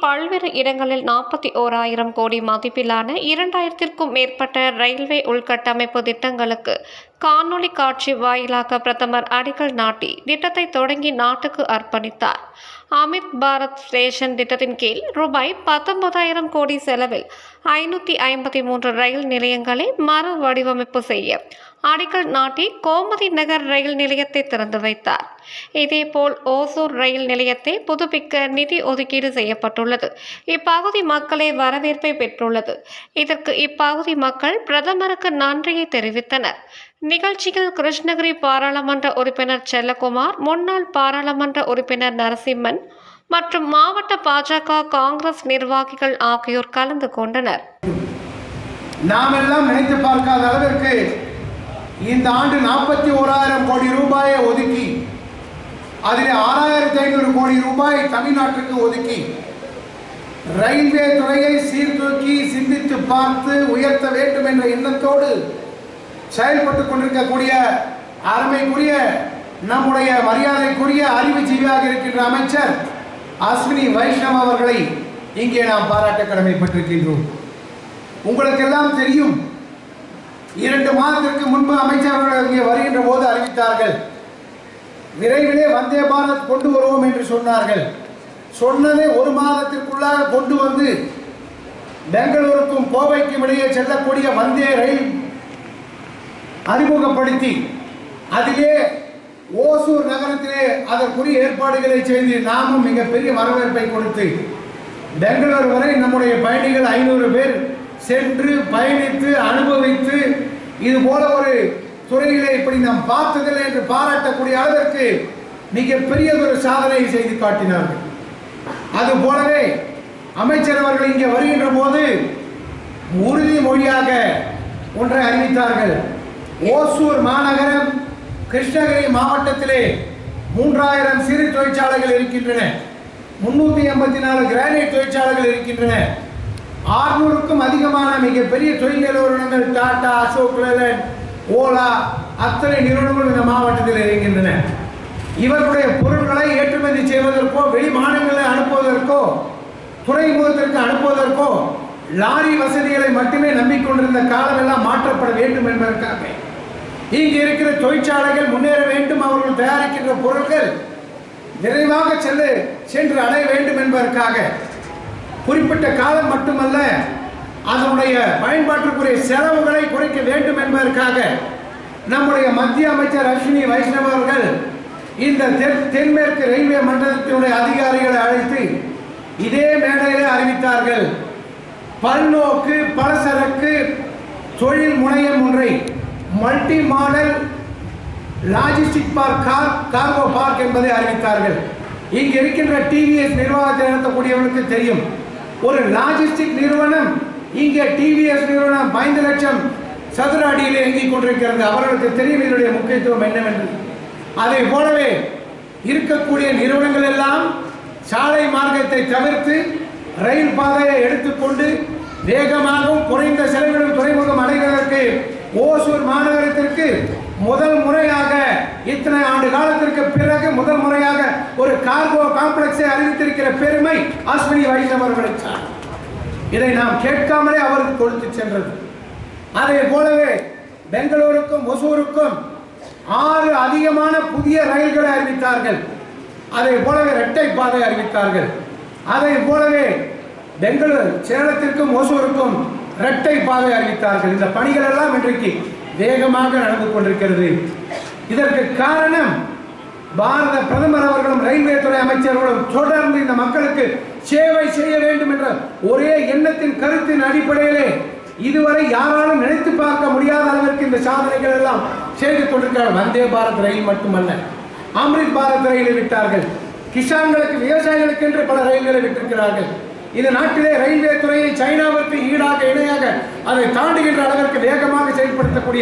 பல்வேறு இடங்களில் நாற்பத்தி ஓராயிரம் கோடி மதிப்பிலான இரண்டாயிரத்திற்கும் மேற்பட்ட ரயில்வே உள்கட்டமைப்பு திட்டங்களுக்கு காணொளி காட்சி வாயிலாக பிரதமர் அடிக்கல் நாட்டி திட்டத்தை தொடங்கி நாட்டுக்கு அர்ப்பணித்தார். அமித் பாரத் ஸ்டேஷன் திட்டத்தின் கீழ் ரூபாய் பத்தொன்பதாயிரம் கோடி செலவில் ஐநூற்றி ஐம்பத்தி மூன்று ரயில் நிலையங்களை மறு வடிவமைப்பு செய்ய அடிக்கல் நாட்டி கோமதி நகர் ரயில் நிலையத்தை திறந்து வைத்தார். இதேபோல் ஓசூர் ரயில் நிலையத்தை புதுப்பிக்க நிதி ஒதுக்கீடு செய்யப்பட்டுள்ளது. இப்பகுதி மக்களே வரவேற்பை பெற்றுள்ளது. இதற்கு இப்பகுதி மக்கள் பிரதமருக்கு நன்றியை தெரிவித்தனர். நிகழ்ச்சியில் கிருஷ்ணகிரி பாராளுமன்ற உறுப்பினர் செல்லகுமார் முன்னாள் பாராளுமன்ற உறுப்பினர் நரசிம்மன் மற்றும் மாவட்ட பாஜக காங்கிரஸ் நிர்வாகிகள் ஆகியோர் கலந்து கொண்டனர். நாம் எல்லாம் நினைத்து பார்க்காத அளவிற்கு இந்த ஆண்டு நாற்பத்தி ஓராயிரம் கோடி ரூபாயை ஒதுக்கி அதில் ஆறாயிரத்தி ஐநூறு கோடி ரூபாய் தமிழ்நாட்டுக்கு ஒதுக்கி ரயில்வே துறையை சீர்தூக்கி சிந்தித்து பார்த்து உயர்த்த வேண்டும் என்ற எண்ணத்தோடு செயல்பட்டு கொண்டிருக்கக்கூடிய அருமைக்குரிய நம்முடைய மரியாதைக்குரிய அறிவுஜீவியாக இருக்கின்ற அமைச்சர் அஸ்வினி வைஷ்ணவ் அவர்களை இங்கே நாம் பாராட்ட கடமைப்பட்டிருக்கின்றோம். உங்களுக்கெல்லாம் தெரியும் இரண்டு மாதத்திற்கு முன்பு அமைச்சர் அவர்கள் இங்கே வருகின்ற போது அறிவித்தார்கள் விரைவிலே வந்தே பாரத் கொண்டு வருவோம் என்று சொன்னார்கள். சொன்னதை ஒரு மாதத்திற்குள்ளாக கொண்டு வந்து பெங்களூருக்கும் கோவைக்கும் இடையே செல்லக்கூடிய வந்தே ரயில் அறிமுகப்படுத்தி அதிலே ஓசூர் நகரத்திலே அதற்குரிய ஏற்பாடுகளை செய்து நாமும் மிகப்பெரிய வரவேற்பை கொடுத்து பெங்களூர் வரை நம்முடைய பயணிகள் ஐநூறு பேர் சென்று பயணித்து அனுபவித்து இது போல ஒரு துறையிலே இப்படி நாம் பார்த்ததில்லை என்று பாராட்டக்கூடிய அளவிற்கு மிகப்பெரியதொரு சாதனையை செய்து காட்டினார்கள். அது போலவே அமைச்சர் அவர்கள் இங்கே வருகின்ற போது உறுதிமொழியாக ஒன்றை அறிவித்தார்கள். ஓசூர் மாநகரம் கிருஷ்ணகிரி மாவட்டத்திலே மூன்றாயிரம் சிறு தொழிற்சாலைகள் இருக்கின்றன. முன்னூற்றி எண்பத்தி நாலு கிரானைட் தொழிற்சாலைகள் இருக்கின்றன. ஆறுநூறுக்கும் அதிகமான மிகப்பெரிய தொழில் நிறுவனங்கள் டாடா அசோக் லேலண்ட் ஓலா அத்தனை நிறுவனங்களும் இந்த மாவட்டத்தில் இருக்கின்றன. இவர்களுடைய பொருட்களை ஏற்றுமதி செய்வதற்கோ வெளி மாநிலங்களை அனுப்புவதற்கோ துறைமுகத்திற்கு அனுப்புவதற்கோ லாரி வசதிகளை மட்டுமே நம்பிக்கொண்டிருந்த காலமெல்லாம் மாற்றப்பட வேண்டும் என்பதற்காக. இங்கு இருக்கிற தொழிற்சாலைகள் முன்னேற வேண்டும் அவர்கள் தயாரிக்கின்ற பொருட்கள் விரைவாக சென்று சென்று அடைய வேண்டும் என்பதற்காக. குறிப்பிட்ட காலம் மட்டுமல்ல அதனுடைய பயன்பாட்டுக்குரிய செலவுகளை குறைக்க வேண்டும் என்பதற்காக நம்முடைய மத்திய அமைச்சர் அஸ்வினி வைஷ்ணவ் அவர்கள் இந்த தென் தென்மேற்கு ரயில்வே மண்டலத்தினுடைய அதிகாரிகளை அழைத்து இதே மேடையிலே அறிவித்தார்கள். பல்நோக்கு பலசரக்கு தொழில் முனையம் ஒன்றை multi modal logistic park car cargo park என்பதை அறிவித்தார்கள். இங்கு இருக்கின்ற டிவிஎஸ் நிர்வாகத்தை நடத்தக்கூடியவனுக்கு தெரியும். ஒரு லாஜிஸ்டிக் நிறுவனம் இங்கே டிவிஎஸ் நிறுவனம் ஐந்து லட்சம் சதுர அடியில் இயங்கிக் கொண்டிருக்கிறது. அவர்களுக்கு தெரியும் இதனுடைய முக்கியத்துவம் என்னவென்று. அதை போலவே இருக்கக்கூடிய நிறுவனங்கள் எல்லாம் சாலை மார்க்கத்தை தவிர்த்து ரயில் பாதையை எடுத்துக்கொண்டு வேகமாகவும் குறைந்த செலவிலும் ஓசூர் மாநகரத்திற்கு முதல் முறையாக இத்தனை ஆண்டு காலத்திற்கு பிறகு முதல் முறையாக ஒரு கார்கோ காம்ப்ளெக்ஸை அறிவித்திருக்கிற பெருமை அஸ்வினி வைஷ்ணவ் அவர்களை இதை நாம் கேட்காமலே அவருக்கு கொடுத்து சென்றது. அதே போலவே பெங்களூருக்கும் ஒசூருக்கும் ஆறு அதிகமான புதிய ரயில்களை அறிவித்தார்கள். அதை போலவே இரட்டை பாதை அறிவித்தார்கள். அதை போலவே பெங்களூர் சேலத்திற்கும் ஓசூருக்கும் இரட்டை பாதை அறிவித்தார்கள். இந்த பணிகள் எல்லாம் இன்றைக்கு வேகமாக நடந்து கொண்டிருக்கிறது. இதற்கு காரணம் பாரத பிரதமர் அவர்களும் ரயில்வே துறை அமைச்சர்களும் தொடர்ந்து இந்த மக்களுக்கு சேவை செய்ய வேண்டும் என்ற ஒரே எண்ணத்தின் கருத்தின் அடிப்படையிலே இதுவரை யாராலும் நினைத்து பார்க்க முடியாத அளவிற்கு இந்த சாதனைகள் எல்லாம் செய்து கொண்டிருக்கிறார் வந்தே பாரத் ரயில் மட்டுமல்ல அம்ரித் பாரத் ரயிலை விட்டார்கள். கிஷான்களுக்கு விவசாயிகளுக்கு என்று பல ரயில்களை விட்டிருக்கிறார்கள். இந்த நாட்டிலே ரயில்வே துறையை சைனாவிற்கு ஈடாக இணையாக அதை தாண்டுகின்ற அளவிற்கு வேகமாக செயல்படுத்தக்கூடிய